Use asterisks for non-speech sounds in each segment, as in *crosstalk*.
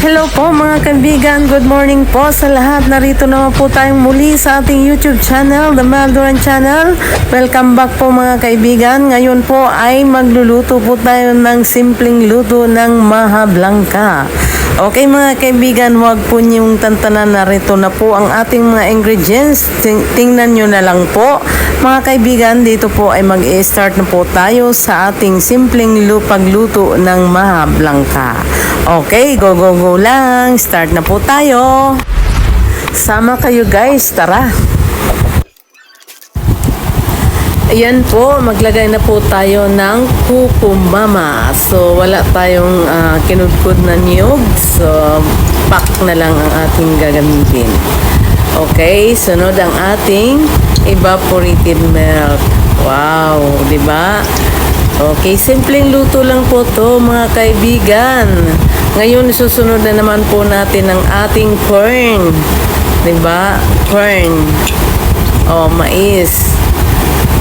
Hello po mga kaibigan, good morning po sa lahat. Narito naman po tayong muli sa ating YouTube channel, The Maldoran Channel. Welcome back po mga kaibigan. Ngayon po ay magluluto po tayo ng simpleng luto ng Maha Blanca. Okay mga kaibigan, huwag po niyong tantanan narito na po ang ating mga ingredients. Ting- tingnan nyo na lang po. Mga kaibigan, dito po ay mag-start na po tayo sa ating simpleng lu- pagluto ng Maha Blanca. Okay, go go go lang. Start na po tayo. Sama kayo guys, tara. Ayan po, maglagay na po tayo ng kukumama. So, wala tayong ah, kinudkod na niyog. So, pack na lang ang ating gagamitin. Okay, sunod ang ating evaporated milk. Wow, di ba? Okay, simpleng luto lang po to mga kaibigan. Ngayon, susunod na naman po natin ang ating corn. Di ba? Corn. O, mais.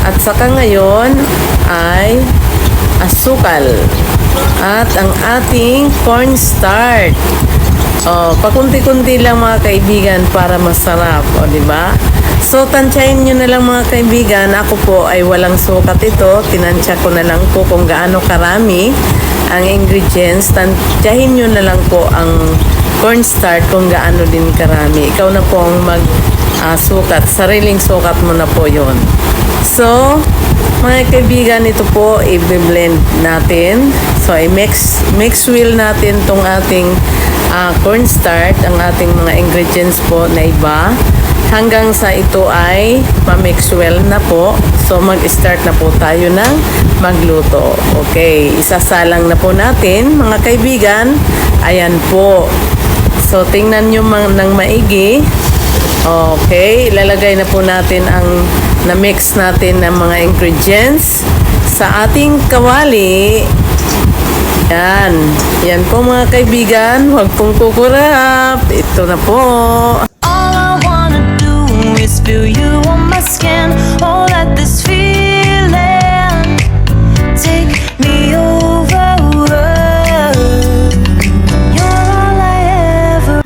At saka ngayon ay asukal. At ang ating cornstarch. Oh, pakunti-kunti lang mga kaibigan para masarap, o di ba? So tansyahin niyo na lang mga kaibigan, ako po ay walang sukat ito. Tinansya ko na lang po kung gaano karami ang ingredients. Tansyahin niyo na lang po ang cornstarch kung gaano din karami. Ikaw na po ang mag ah, sukat, sariling sukat mo na po 'yon. So, mga kaibigan, ito po i-blend natin. So, i-mix mix wheel natin tong ating ah, cornstarch, ang ating mga ingredients po na iba. Hanggang sa ito ay ma-mix well na po. So, mag-start na po tayo ng magluto. Okay, isasalang na po natin, mga kaibigan. Ayan po. So, tingnan nyo mang, ng maigi. Okay, ilalagay na po natin ang na-mix natin ng mga ingredients sa ating kawali. Yan. Yan po mga kaibigan. Huwag pong kukurap. Ito na po. Feel you on my skin. Oh, let this feeling take me over. You're all I ever.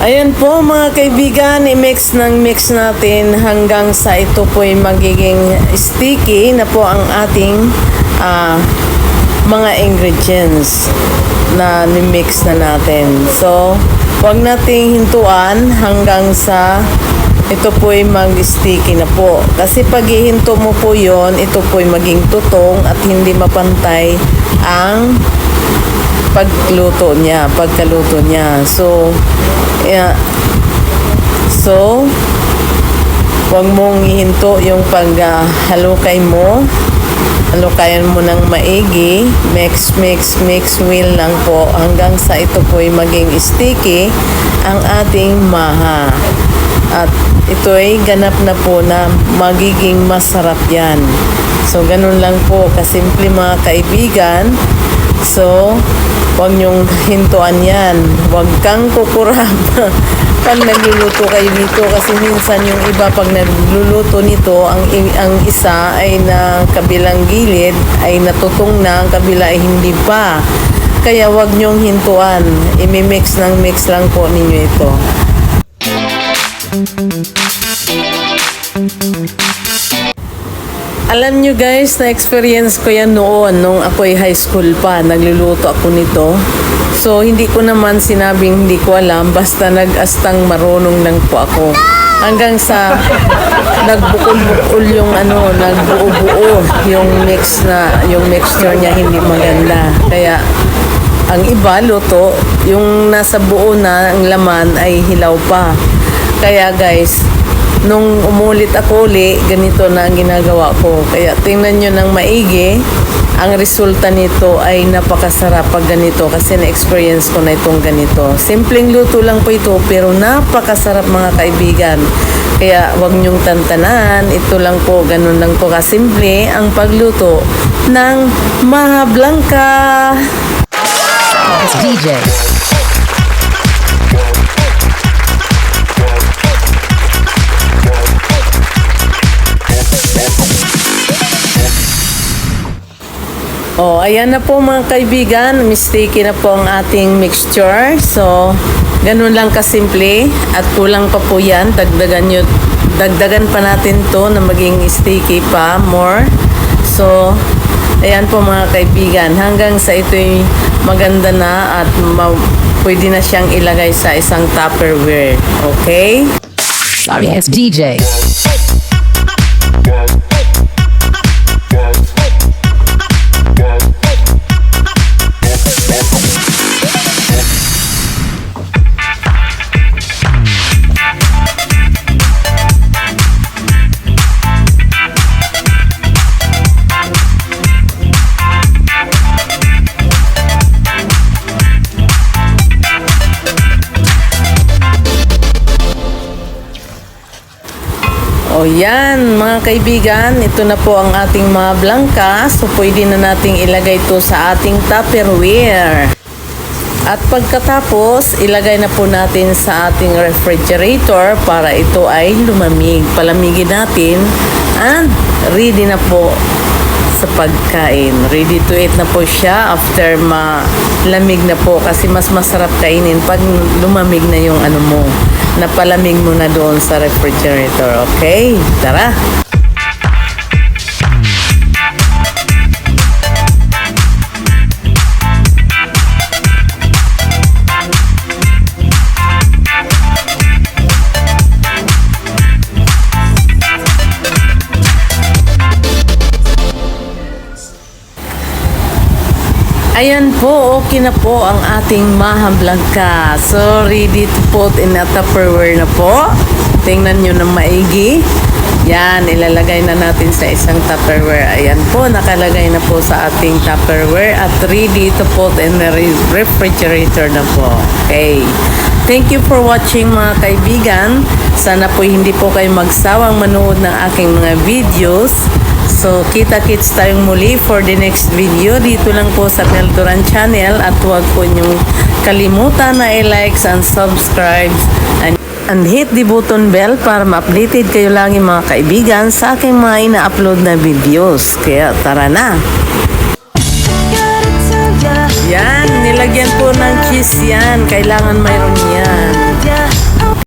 Ayan po mga kaibigan, i-mix ng mix natin hanggang sa ito po ay magiging sticky na po ang ating ah, mga ingredients na ni-mix na natin. So, huwag nating hintuan hanggang sa ito po ay mag-sticky na po. Kasi pag ihinto mo po yon ito po ay maging tutong at hindi mapantay ang pagluto niya, pagkaluto niya. So, yeah, so, huwag mong ihinto yung paghalukay mo. Halukayan mo ng maigi. Mix, mix, mix wheel lang po hanggang sa ito po ay maging sticky ang ating maha. At ito ay ganap na po na magiging masarap yan. So, ganun lang po kasimple mga kaibigan. So, huwag niyong hintuan yan. Huwag kang kukurap *laughs* pag nagluluto kayo nito kasi minsan yung iba pag nagluluto nito ang ang isa ay na kabilang gilid ay natutong na ang kabila ay hindi pa kaya wag niyong hintuan imi-mix ng mix lang po ninyo ito Alam nyo guys, na-experience ko yan noon nung ako'y high school pa. Nagluluto ako nito. So, hindi ko naman sinabing hindi ko alam. Basta nag-astang marunong lang po ako. Hanggang sa *laughs* nagbukol-bukol yung ano, nagbuo-buo yung mix na, yung mixture niya hindi maganda. Kaya, ang iba luto, yung nasa buo na ang laman ay hilaw pa. Kaya guys, nung umulit ako uli, ganito na ang ginagawa ko. Kaya tingnan nyo ng maigi, ang resulta nito ay napakasarap pag ganito kasi na-experience ko na itong ganito. Simpleng luto lang po ito pero napakasarap mga kaibigan. Kaya wag nyong tantanan, ito lang po, ganun lang po kasimple ang pagluto ng Maha Blanca. DJ. Oh, ayan na po mga kaibigan. Mistake na po ang ating mixture. So, ganun lang kasimple. At kulang pa po yan. Dagdagan, nyo, dagdagan pa natin to na maging sticky pa more. So, ayan po mga kaibigan. Hanggang sa ito'y maganda na at pwede na siyang ilagay sa isang Tupperware. Okay? Sorry, DJ. Yan, mga kaibigan, ito na po ang ating mga blangka. So, pwede na nating ilagay ito sa ating Tupperware. At pagkatapos, ilagay na po natin sa ating refrigerator para ito ay lumamig. Palamigin natin and ready na po sa pagkain. Ready to eat na po siya after malamig na po kasi mas masarap kainin pag lumamig na yung ano mo. Napalamig mo na doon sa refrigerator. Okay? Tara! Ayan po, okay na po ang ating mahang blanca. So, ready to put in a Tupperware na po. Tingnan nyo ng maigi. Yan, ilalagay na natin sa isang Tupperware. Ayan po, nakalagay na po sa ating Tupperware at ready to put in the re- refrigerator na po. Okay. Thank you for watching mga kaibigan. Sana po hindi po kayo magsawang manood ng aking mga videos. So, kita-kits tayong muli for the next video. Dito lang po sa Peldoran Channel at huwag po niyong kalimutan na i-likes and subscribe and, and hit the button bell para ma-updated kayo lagi mga kaibigan sa aking mga ina-upload na videos. Kaya tara na! Yan, nilagyan po ng cheese yan. Kailangan mayroon yan.